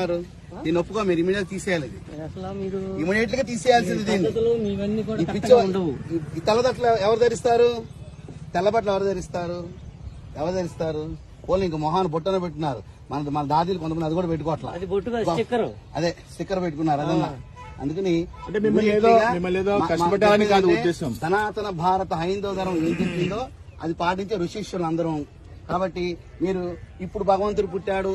దీన్ని ఒప్పుకో మీరు ఇమీడియట్ తీసేయాలి ఇది. అసలు మీరు ఇమీడియట్గా తీసేయాల్సింది దీన్ని. తెల్లబట్టలు ఎవరు ధరిస్తారు? తెల్లబట్టలు ఎవరు ధరిస్తారు? ఎవరు ధరిస్తారు? పోలీ ఇంక మొహాన్ని బొట్టన పెట్టినారు. మన మన దాదీలు కొంతమంది అది కూడా పెట్టుకోవట్లా. అది బొట్టుగా స్టిక్కర్. అదే స్టిక్కర్ పెట్టుకున్నారు అదన్నా. అందుకని. సనాతన భారత హైందవ ధర్మం ఏం చెప్పిందో అది పాటించే ఋషిష్యులు అందరం కాబట్టి మీరు ఇప్పుడు భగవంతుడు పుట్టాడు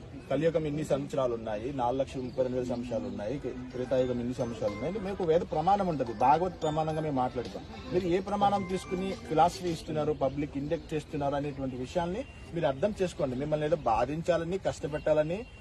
కలియుగం ఇన్ని సంవత్సరాలు ఉన్నాయి నాలుగు లక్షల ముప్పై రెండు వేల సంవత్సరాలు ఉన్నాయి త్రేతాయుగం ఇన్ని సంవత్సరాలు ఉన్నాయి. మీకు వేద ప్రమాణం ఉంటుంది. భాగవత్ ప్రమాణంగా మేము మాట్లాడతాం. మీరు ఏ ప్రమాణం తీసుకుని ఫిలాసఫీ ఇస్తున్నారు పబ్లిక్ ఇండెక్ట్ చేస్తున్నారు అనేటువంటి విషయాల్ని మీరు అర్థం చేసుకోండి. మిమ్మల్ని ఏదో బాధించాలని కష్టపెట్టాలని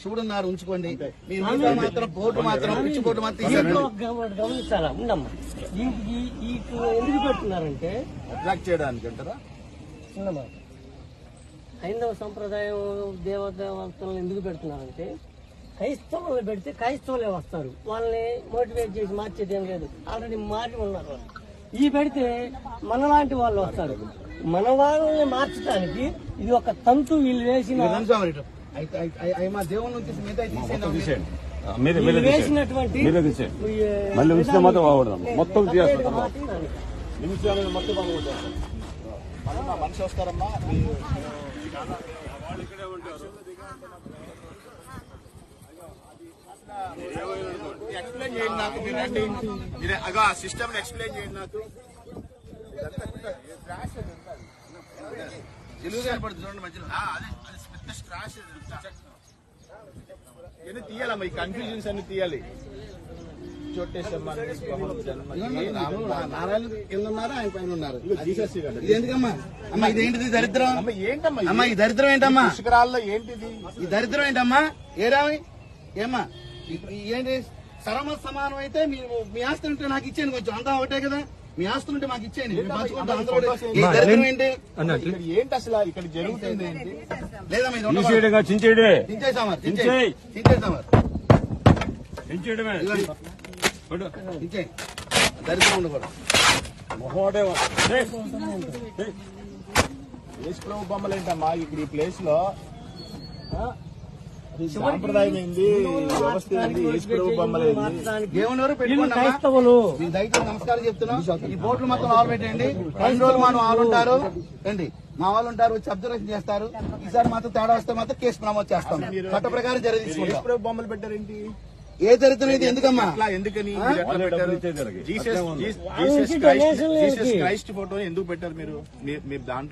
శివుడు ఉన్నారు ఉంచుకోండి మీరు మిగతా మాత్రం బోర్డు మాత్రం పిచ్చి బోర్డు మాత్రం గమనించాలా? ఉండమ్మా ఎందుకు పెడుతున్నారంటే అట్రాక్ట్ చేయడానికి అంటారా? హైందవ సంప్రదాయం దేవదేవతలను ఎందుకు పెడుతున్నారంటే క్రైస్తవులను పెడితే క్రైస్తవులే వస్తారు. వాళ్ళని మోటివేట్ చేసి మార్చేది ఏం లేదు. ఆల్రెడీ మారి ఉన్నారు. ఈ పెడితే మనలాంటి వాళ్ళు వస్తారు. మన వాళ్ళని మార్చడానికి ఇది ఒక తంతు వీళ్ళు వేసిన అవి మా దేవుని నుంచి మిగతా తీసేయండి మీరే వీళ్ళు మీరే తీసేయండి. మీరే తీసేయండి. మళ్ళీ ఉంచితే మాత్రం బాగుపడదాం మొత్తం తీసేస్తాం. నిమిషాలు మొత్తం మా మనిషి వస్తారమ్మా. మీరు ఎక్స్ప్లెయిన్ చేయండి నాకు మీరు రండి మీరు అగా సిస్టమ్ ఎక్స్ప్లెయిన్ చేయండి నాకు. ఇది తీయాలమ్మా ఈ కన్ఫ్యూజన్స్ అన్ని తీయాలి. చోటేశమ్మ ఇదిగోండి, రాముడు, నారాయణ కింద ఉన్నారు ఆయన పైన ఉన్నారు. జీసస్ ఇవ్వండి. ఇది ఎందుకమ్మా అమ్మా ఇదేంటిది దరిద్రం? అమ్మ ఏంటమ్మా అమ్మా ఈ దరిద్రం ఏంటమ్మా? పుష్కరాల్లో ఏంటిది? ఈ దరిద్రం ఏంటమ్మా? ఏరామి ఏమ్మా? ఈ- ఈ ఏంటి? సరమ సమానం అయితే మీ మీ ఆస్తులు ఉంటే నాకు ఇచ్చేయండి కొంచెం. అంతా ఒకటే కదా? మీ ఆస్తులు ఉంటే మాకు ఇచ్చేయండి. మేము పంచుకుంటాం అందరూ ఒకటే. ఈ దరిద్రం ఏంటి? ఇక్కడ ఏంటి అసలు? ఇక్కడ జరుగుతుంది ఏంటి. తీసేయడగా చించేయడే దించేసామా దించేయ్. దించేసామా చించేయడమే. కొడు. దించేయి దరిద్రం ఉండకూడదు. మొహోడే. యేసు ప్రభు బొమ్మలు ఏంటమ్మా ఇక్కడ ఈ ప్లేస్లో సాంప్రదాయం ఏంది వ్యవస్థ ఏంది దేవుని పెట్టుకోండి. క్రైస్తవులు. దయచేసి నమస్కారం చెప్తున్నాం. ఈ బోట్లు మొత్తం ఆలు పెట్టండి. రెండు రోజులు మా వాళ్ళు ఉంటారు. రండి. మా వాళ్ళు ఉంటారు వచ్చి అబ్జర్వేషన్ చేస్తారు. ఈసారి మాత్రం తేడా వస్తే మాత్రం కేసు నమోదు చేస్తాం. చట్ట ప్రకారం తీసుకుంటాం ప్రభు బొమ్మలు పెట్టారేంటి? ఏ దరిద్రం ఇది ఎందుకమ్మా? ఎందుకని. జీసస్ క్రైస్ట్ ఫోటోని ఎందుకు పెట్టారు మీరు? మీరు దాంట్లో